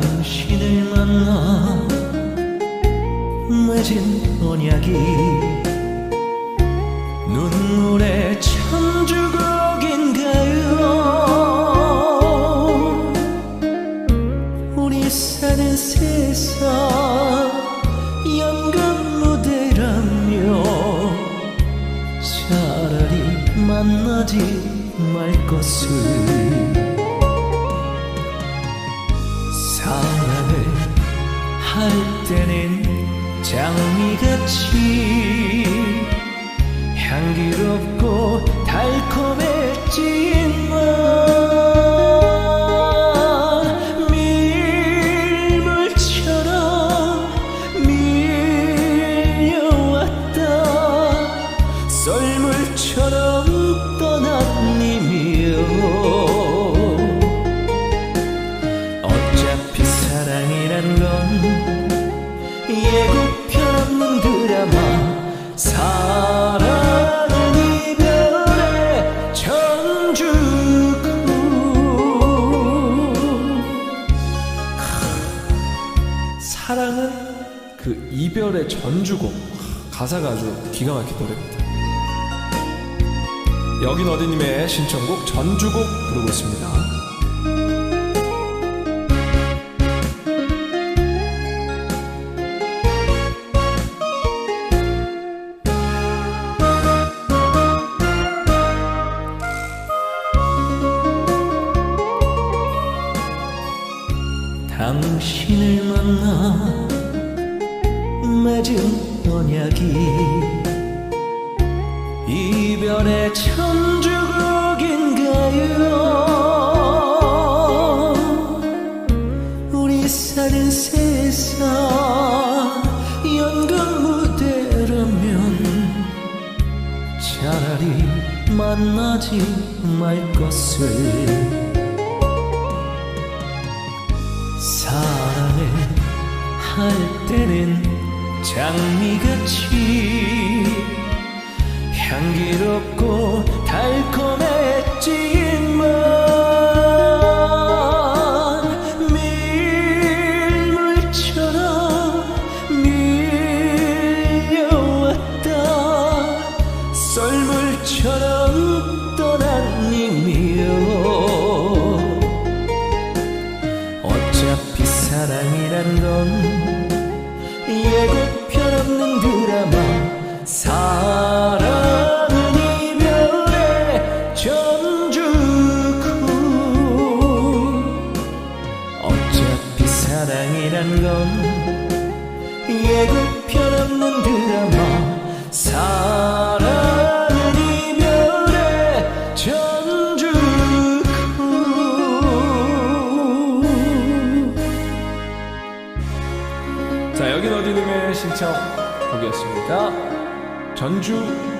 당신을 만나 맺은 언약이 눈물의 천주곡인가요. 우리 사는 세상 연극 무대라며 차라리 만나지 말 것을 때는 장미같이 이별의 전주곡 가사가 아주 기가 막힌 노래입니다. 여긴 어디님의 신청곡 전주곡 부르고 있습니다. 당신을 만나 맺은 언약이 이별의 천주곡인가요. 우리 사는 세상 연극 무대라면 차라리 만나지 말 것을 할 때는 장미같이 향기롭고 달콤했지만 밀물처럼 밀려왔다. 썰물처럼 떠난 님이여 어차피 사랑이란 건 예고 예고 편 없는 드라마 사랑은 이별의 전주구 자, 여긴 어디님의 신청 곡이었습니다. 전주